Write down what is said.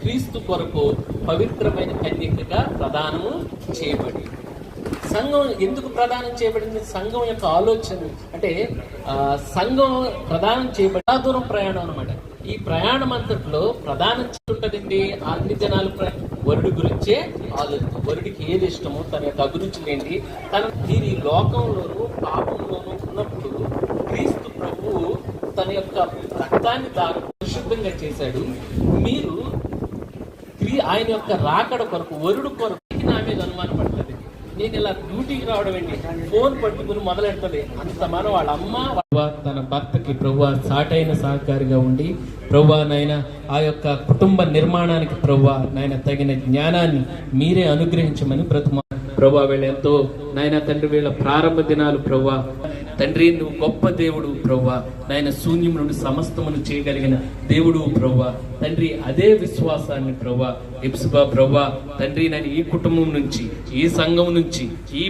క్రీస్తు కొరకు పవిత్రమైన కన్యకగా ప్రదానము చేయబడి సంఘం ఎందుకు ప్రదానం చేయబడింది? సంఘం యొక్క ఆలోచన అంటే సంఘం ప్రదానం చేయబడి దూరం ప్రయాణం అనమాట ఈ ప్రయాణం అంతట్లో ప్రధానం ఉంటుందండి అన్ని జనాలు ప్ర- వరుడు గురించే ఆలోచన. వరుడికి ఏది ఇష్టమో తన యొక్క అభిరుచులు ఏంటి తన దీని లోకంలోను పాపంలోనూ ఉన్నప్పుడు క్రీస్తు ప్రభువు తన యొక్క రక్తాన్ని దాని పరిశుద్ధంగా చేశాడు. మీరు క్రీ ఆయన యొక్క రాకడ కొరకు వరుడు కొరకు నా మీద అనుమానం పడుతుంది నేను ఇలా డ్యూటీకి రావడం ఏంటి? ఫోన్ పట్టుకుని మొదలెడుతుంది అంత మన వాళ్ళ అమ్మ తన భర్తకి ప్రభు సాటైన సహకారిగా ఉండి ప్రభు నాయన ఆ యొక్క కుటుంబ నిర్మాణానికి ప్రభు నాయన తగిన జ్ఞానాన్ని మీరే అనుగ్రహించమని బ్రతుమ ప్రభా వీళ్ళు ఎంతో నాయన తండ్రి వీళ్ళ ప్రారంభ దినాలు ప్రభా తండ్రి నువ్వు గొప్ప దేవుడు ప్రవ్వ. నాయన శూన్యం నుండి సమస్తమును చేయగలిగిన దేవుడు ప్రభా తండ్రి అదే విశ్వాసాన్ని ప్రభా ఇప్సుబా ప్రభా తండ్రి నేను ఈ కుటుంబం నుంచి ఈ సంఘం నుంచి ఈ